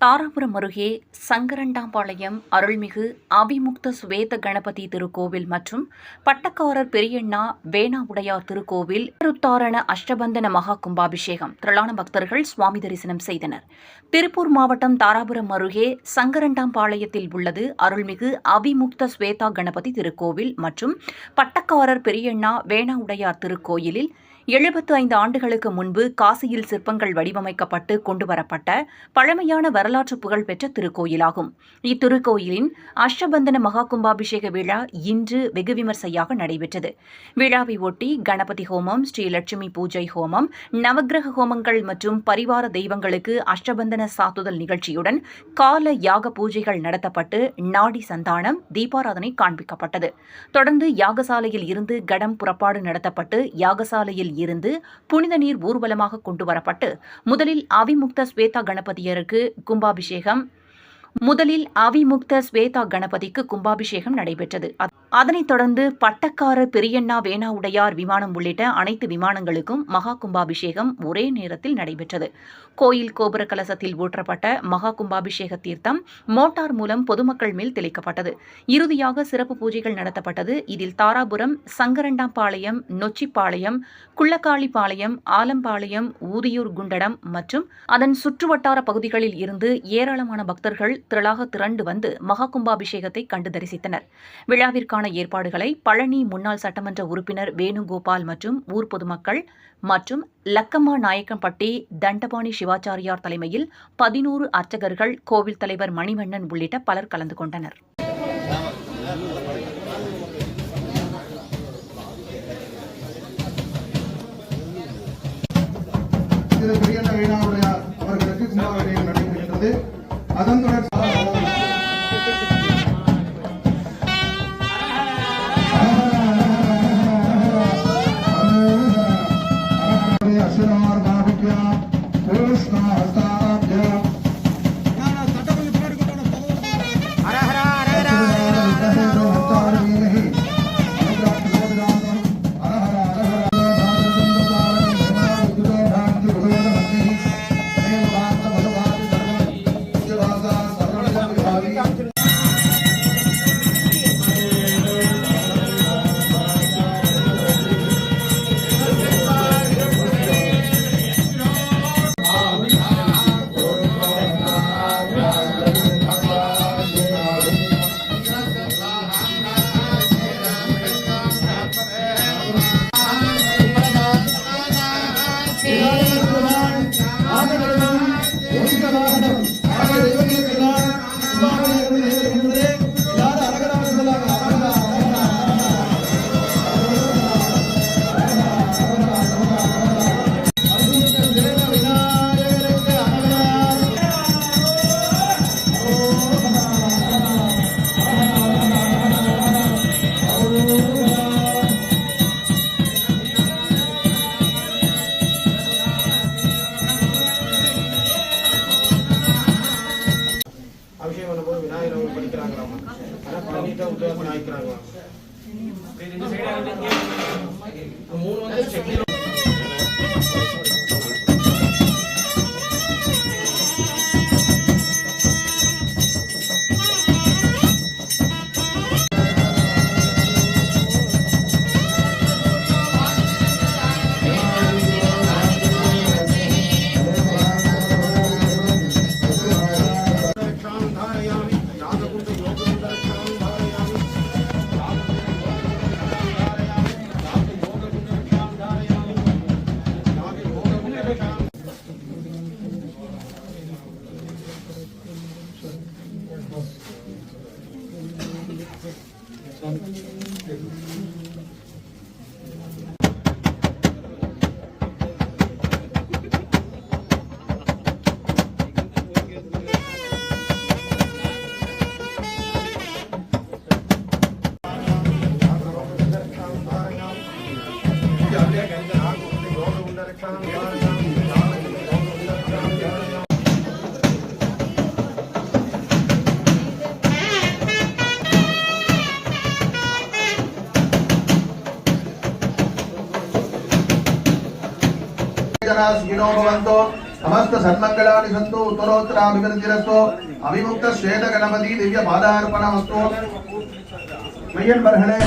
தாராபுரம் அருகே சங்கரண்டாம்பாளையம் அருள்மிகு அபிமுக்த சுவேத கணபதி திருக்கோவில் மற்றும் பட்டக்காரர் பெரியண்ணா வேணா உடையார் திருக்கோவில் திருத்தாரண அஷ்டபந்தன மகா கும்பாபிஷேகம். திரளான பக்தர்கள் சுவாமி தரிசனம் செய்தனர். திருப்பூர் மாவட்டம் தாராபுரம் அருகே சங்கரண்டாம்பாளையத்தில் உள்ளது அருள்மிகு அபிமுக்த ஸ்வேதா கணபதி திருக்கோவில் மற்றும் பட்டக்காரர் பெரியண்ணா வேணா உடையார் திருக்கோயிலில் எழுபத்து ஐந்து ஆண்டுகளுக்கு முன்பு காசியில் சிற்பங்கள் வடிவமைக்கப்பட்டு கொண்டுவரப்பட்ட பழமையான வரலாற்று புகழ்பெற்ற திருக்கோயிலாகும். இத்திருக்கோயிலின் அஷ்டபந்தன மகா கும்பாபிஷேக விழா இன்று வெகு விமர்சையாக நடைபெற்றது. விழாவை ஒட்டி கணபதி ஹோமம் ஸ்ரீலட்சுமி பூஜை ஹோமம் நவக்கிரக ஹோமங்கள் மற்றும் பரிவார தெய்வங்களுக்கு அஷ்டபந்தன சாத்துதல் நிகழ்ச்சியுடன் கால யாக பூஜைகள் நடத்தப்பட்டு நாடி சந்தானம் தீபாராதனை காண்பிக்கப்பட்டது. தொடர்ந்து யாகசாலையில் இருந்து கடம் புறப்பாடு நடத்தப்பட்டு யாகசாலையில் இருந்து புனித நீர் ஊர்வலமாக கொண்டு வரப்பட்டு முதலில் அவிமுக்த ஸ்வேதா கணபதியருக்கு கும்பாபிஷேகம் முதலில் அவிமுக்த ஸ்வேதா கணபதிக்கு கும்பாபிஷேகம் நடைபெற்றது. அதனைத் தொடர்ந்து பட்டக்காரர் பெரியண்ணா வேணா உடையார் விமானம் உள்ளிட்ட அனைத்து விமானங்களுக்கும் மகா கும்பாபிஷேகம் ஒரே நேரத்தில் நடைபெற்றது. கோயில் கோபுர கலசத்தில் ஊற்றப்பட்ட மகா கும்பாபிஷேக தீர்த்தம் மோட்டார் மூலம் பொதுமக்கள் மேல் தெளிக்கப்பட்டது. இறுதியாக சிறப்பு பூஜைகள் நடத்தப்பட்டது. இதில் தாராபுரம் சங்கரண்டாம்பாளையம் நொச்சிப்பாளையம் குள்ளக்காளிப்பாளையம் ஆலம்பாளையம் ஊதியூர் குண்டடம் மற்றும் அதன் சுற்றுவட்டார பகுதிகளில் இருந்து ஏராளமான பக்தர்கள் திரளாக திரண்டு வந்து மகா கும்பாபிஷேகத்தை கண்டு தரிசித்தனர். விழாவிற்கான ஏற்பாடுகளை பழனி முன்னாள் சட்டமன்ற உறுப்பினர் வேணுகோபால் மற்றும் ஊர் பொதுமக்கள் மற்றும் லக்கம்மா நாயக்கம்பட்டி தண்டபாணி சிவாச்சாரியார் தலைமையில் பதினோரு அர்ச்சகர்கள் கோவில் தலைவர் மணிவண்ணன் உள்ளிட்ட பலர் கலந்து கொண்டனர். அவர்களுக்கு நடைபெறுகிறது அதன் தொடர்ச்சி Como uno de Gracias. ಜನಾಶೀನೋಭವಂತೋ ಸಮಸ್ತ ಸನ್ಮಂಗಳಾನಿ ಸಂತು ಉತ್ತರೋತ್ತರ ಅಭಿವೃದ್ಧಿರಸ್ತು ಅವಿಮುಕ್ತ ಶ್ವೇತ ಗಣಪತಿ ದಿವ್ಯ ಪಾದಾರ್ಪಣ ವಸ್ತು ಮಯ್ಯನ್ ಬರ್ಹಣೆ.